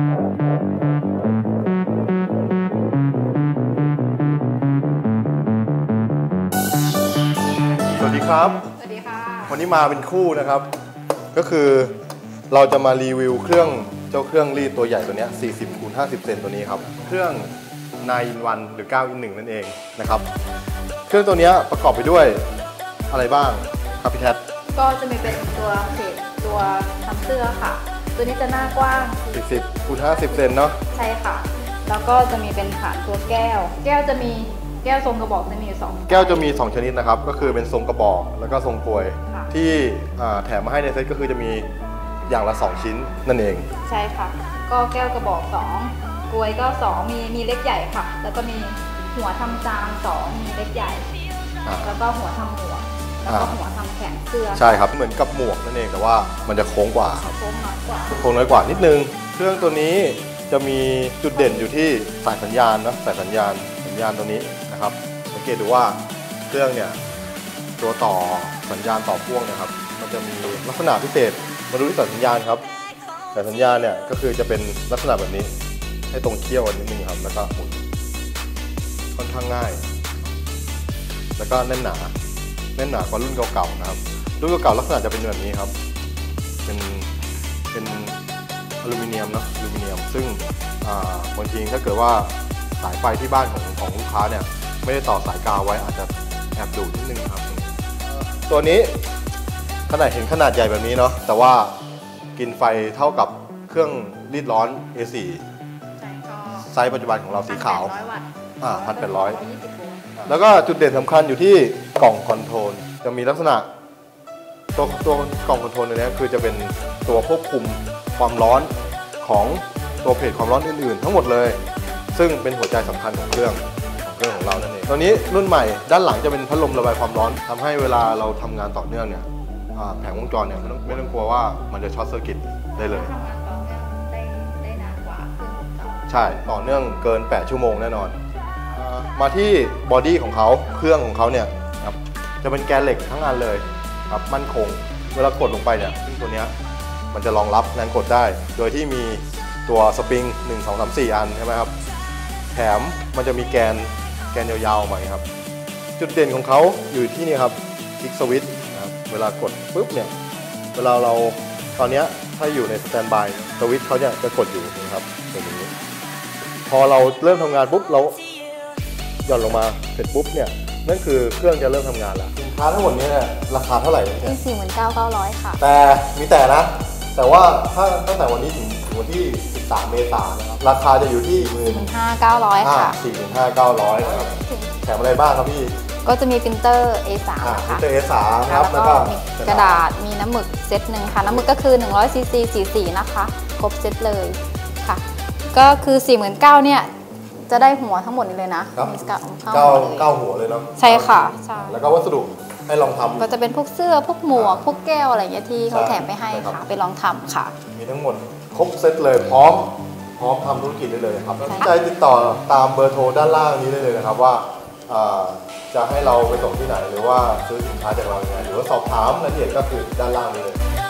สวัสดีครับ สวัสดีค่ะ วันนี้มาเป็นคู่นะครับ ก็คือเราจะมารีวิวเครื่องเจ้าเครื่องรีดตัวใหญ่ตัวเนี้ย40คูณ50 เซนตัวนี้ครับ เครื่อง9 in 1หรือ9 in 1นั่นเองนะครับ เครื่องตัวเนี้ยประกอบไปด้วยอะไรบ้างครับพี่แท็ก็จะมีเป็นตัวเพจตัวทำเสื้อค่ะ ตัวนี้จะหน้ากว้าง 40คูณ50 เซนเนาะ ใช่ค่ะ แล้วก็จะมีเป็นฐานตัวแก้ว แก้วจะมีแก้วทรงกระบอกจะมีอยู่สองแก้วจะมี 2 ชนิดนะครับ ก็คือเป็นทรงกระบอกแล้วก็ทรงกลวย ค่ะ ที่อ่าแถมมาให้ในเซตก็คือจะมีอย่างละ 2 ชิ้นนั่นเอง ใช่ค่ะ ก็แก้วกระบอกสองกลวยก็สองมีมีเล็กใหญ่ค่ะ แล้วก็มีหัวทำจานสองมีเล็กใหญ่ อ่า แล้วก็หัวทำหมวก แล้วก็อ่าหัวทำแขนเสื้อใช่ครับเหมือนกับหมวกนั่นเองแต่ว่ามันจะโค้งกว่าเขาโค้งน้อยกว่าโค้งน้อยกว่านิดนึง เครื่องตัวนี้จะมีจุดเด่นอยู่ที่สายสัญญาณเนอะสายสัญญาณสัญญาณตัวนี้นะครับสังเกตดูว่าเครื่องเนี่ยตัวต่อสัญญาณต่อพ่วงเนะครับ มันจะมีลักษณะพิเศษมาดูที่สายสัญญาณครับสายสัญญาณเนี่ยก็คือจะเป็นลักษณะแบบนี้ ให้ตรงเขี้ยวกันนิดนึงครับแล้วก็หมุนค่อนข้างง่าย แล้วก็แน่นหนา แน่นหนากว่ารุ่นเก่าๆนะครับ รุ่นเก่าๆลักษณะจะเป็นแบบนี้ครับ เป็นเป็นอลูมิเนียมเนอะอลูมิเนียม ซึ่งอ่าบางทีถ้าเกิดว่าสายไฟที่บ้านของของลูกค้าเนี่ยไม่ได้ต่อสายกาวไว้อาจจะแอบดูดนิดนึงครับเอ่อตัวนี้ขนาดเห็นขนาดใหญ่แบบนี้เนาะแต่ว่ากินไฟเท่ากับเครื่องรีดร้อน A4 ใช่ก็ไซส์ปัจจุบันของเราสีขาว1,800วัตต์อ่า1,800 120โวลต์แล้วก็จุดเด่นสำคัญอยู่ที่ กล่องคอนโทรลจะมีลักษณะตัวตัวกล่องคอนโทรลตัวเนี้ยคือจะเป็นตัวควบคุมความร้อนของตัวเพจความร้อนอื่นๆ ทั้งหมดเลย ซึ่งเป็นหัวใจสำคัญของเครื่องของเครื่องของเรานั่นเองตัวนี้รุ่นใหม่ด้านหลังจะเป็นพัดลมระบายความร้อนทำให้เวลาเราทำงานต่อเนื่องเนี่ยอ่าแผงวงจรเนี่ยไม่ต้องไม่ต้องกลัวว่ามันจะช็อตเซอร์กิตได้เลยทำงานต่อเนื่องได้ได้นานกว่าเครื่องเก่าใช่ต่อเนื่องเกิน 8 ชั่วโมงแน่นอนอ่ามาที่บอดี้ของเขาเครื่องของเขาเนี่ย ครับจะเป็นแกนเหล็กทั้งอันเลยครับมั่นคง เวลากดลงไปเนี่ยซึ่งตัวเนี้ยมันจะรองรับแรงกดได้ โดยที่มีตัวสปริง 1 2 3 4 อันใช่ไหมครับแถมมันจะมีแกนแกนยาวๆมาครับ จุดเด่นของเขาอยู่ที่นี่ครับคลิกสวิตช์นะครับเวลากดปุ๊บเนี่ยเวลาเราตอนเนี้ยถ้าอยู่ในสแตนบายสวิตช์เขาเนี่ยจะกดอยู่นะครับตรงนี้ พอเราเริ่มทำงานปุ๊บเราหย่อนลงมาเสร็จปุ๊บเนี่ย นั่นคือเครื่องจะเริ่มทำงานแล้วสินค้าทั้งหมดนี้เนี่ยราคาเท่าไหร่เนี่ย ที่สี่หมื่นเก้าเก้าร้อยค่ะ แต่มีแต่นะ แต่ว่าถ้าตั้งแต่วันนี้ถึงถึงวันที่ 13 เมษายนนะครับราคาจะอยู่ที่หมื่นห้าเก้าร้อยห้าค่ะ สี่หมื่นห้าเก้าร้อยนะครับแถมอะไรบ้างครับพี่ก็จะมีปรินเตอร์ A3 อ่านะพิคะเตอร์เอสามครับแล้วก็มีกระดาษมีน้ำหมึกเซตหนึ่งค่ะน้ำหมึกก็คือ100ซีซีสีสีนะคะ ครบเซตเลยค่ะ ก็คือ 49,000เนี่ย จะได้หัวทั้งหมดนี้เลยนะครับ มีเก้าเก้าหัวเลยเก้าหัวเลยเนาะใช่ค่ะใช่แล้วก็วัสดุให้ลองทำ ก็จะเป็นพวกเสื้อพวกหมวกพวกแก้วอะไรเงี้ยที่เขาใช่แถมไปให้ใช่ครัค่ะ บ ไปลองทำค่ะ มีทั้งหมดครบเซตเลยพร้อม พร้อมทำธุรกิจได้เลยครับใช่สนใจติดต่อตามเบอร์โทรด้านล่างนี้ได้เลยนะครับว่าอ่าจะให้เราไปส่งที่ไหนหรือว่าซื้อสินค้าจากเรายังไงหรือว่าสอบถามรายละเอียดก็คือด้านล่างนี้เลย Love